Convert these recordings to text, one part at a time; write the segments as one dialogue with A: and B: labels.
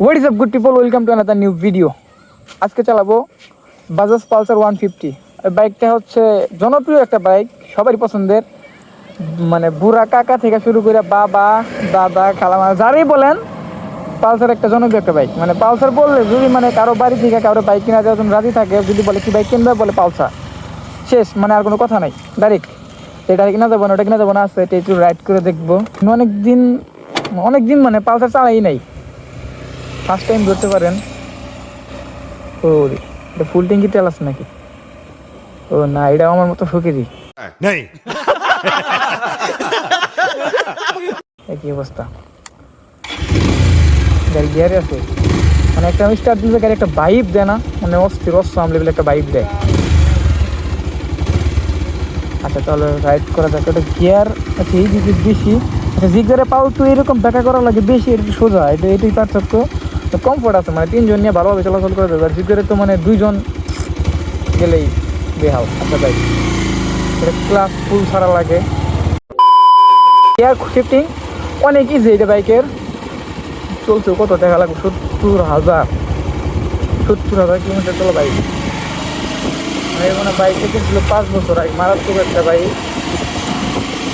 A: What is up good people welcome to another new video আজকে চালাবো Bajaj Pulsar one fifty বাইকটা হচ্ছে জনপ্রিয় একটা বাইক সবারই পছন্দের। মানে বুড়া কাকা থেকে শুরু করে বাবা, দাদা খালামা যারই বলেন পালসার একটা জনপ্রিয় একটা বাইক মানে পালসার বললে যদি মানে কারও বাড়ি থেকে কারও বাইক কিনা জন্য রাজি থাকে, যদি বলে কি বাইক কিনবে, বলে পালসার শেষ মানে আর কোনো কথা নাই। ডাইরেক্ট এটা কিনা যাব না, ওটা কিনা যাব না, আসতে এটা একটু রাইড করে দেখব। অনেক দিন অনেক দিন মানে পালসার চালাই নাই। ফার্স্ট টাইম ধরতে পারেন? ও এটা ফুল ট্যাঙ্কি তেল আছে নাকি? ও না এটা আমার মতো ফকিরি একই অবস্থা। গাড়ি গিয়ারে আছে। মানে একটা আমি স্টার্ট দিলে গাড়ি একটা বাইপ দেয় না? মানে অস্থির অসম লেভেল একটা বাইপ দেয়। আচ্ছা তাহলে রাইড করা যাক। ওটা গিয়ার আচ্ছা এই দিকে বেশি আচ্ছা জিগারে পাও তো এরকম ব্যাকা করা লাগে। বেশি এটা সোজা এটা এটাই পার্থক্য। তো কমফোর্ট আছে মানে তিনজন নিয়ে ভালোভাবে চলাচল করে দেবে আর জিগারে তো মানে দুইজন গেলেই বেহাল আচ্ছা এটা ক্লাস ফুল ছাড়া লাগে। এয়ার শিফটিং অনেক ইজি এটা বাইকের। চলছে কত টাকা লাগবে? সত্তর হাজার। সত্তর হাজার কিলোমিটার চলো বাইক। মানে মানে বাইকটা কিনছিল পাঁচ বছর আগে, মারাত্মক একটা বাইক।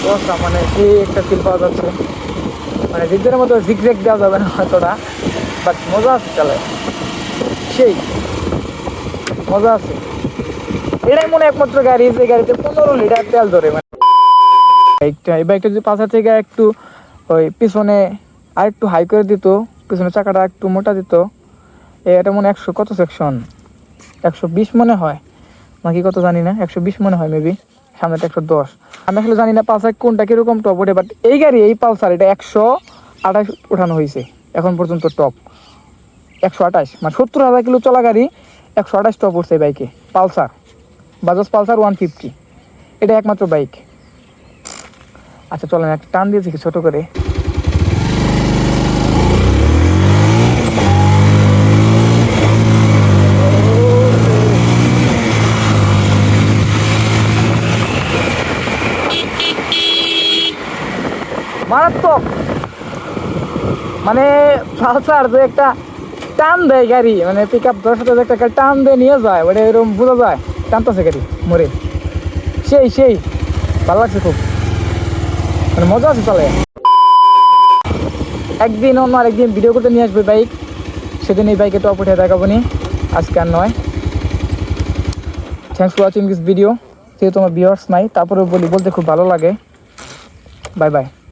A: অবস্থা মানে সেই একটা ফিল পাওয়া যাচ্ছে। মানে জিগদের মতো জিগজ্যাগ দেওয়া যাবে না হয়তোটা বাট মজা আছে সেই, মজা আছে। এটাই মনে একমাত্র গাড়ি, যে গাড়িতে পনেরো লিটার তেল ধরে মানে। বাইকটা, এই বাইকটা যদি পাশা থেকে একটু, ওই পিছনে আর একটু হাই করে দিত, পিছনে চাকাটা একটু মোটা দিত এটা মনে একশো, কত সেকশন একশো বিশ মনে হয়। নাকি কত জানি না, একশো বিশ মনে হয় মেবি সামনেটা একশো দশ। আমি আসলে জানি না পালসার কোনটা কীরকম টপ ওঠে বাট এই গাড়ি, এই পালসার, এটা একশো আঠাশ ওঠানো হয়েছে, এখন পর্যন্ত টপ একশো আঠাশ মানে সত্তর হাজার কিলো চলা গাড়ি, একশো আঠাশ টপ এই বাইকে Pulsar Bajaj Pulsar one fifty এটা একমাত্র বাইক আচ্ছা চলেন, একটা টান দিয়েছি ছোট করে। মারাত্মক! মানে পালসার যে একটা টান দেয় গাড়ি মানে পিক আপ দশ হাজার একটা টান দিয়ে নিয়ে যায় ওটা এরকম বোঝা যায়, টানতেছে গাড়ি, মরে। সেই সেই, ভালো লাগছে খুব। মানে মজা আছে চলে একদিন অন্য আরেকদিন ভিডিও করতে নিয়ে আসবে বাইক সেদিন এই বাইকে টপ উঠে দেখাবো নি। আজকে আর নয়। Thanks for watching this video যেহেতু আমার ভিউয়ার্স নাই তারপরে বলি, বলতে খুব ভালো লাগে। Bye bye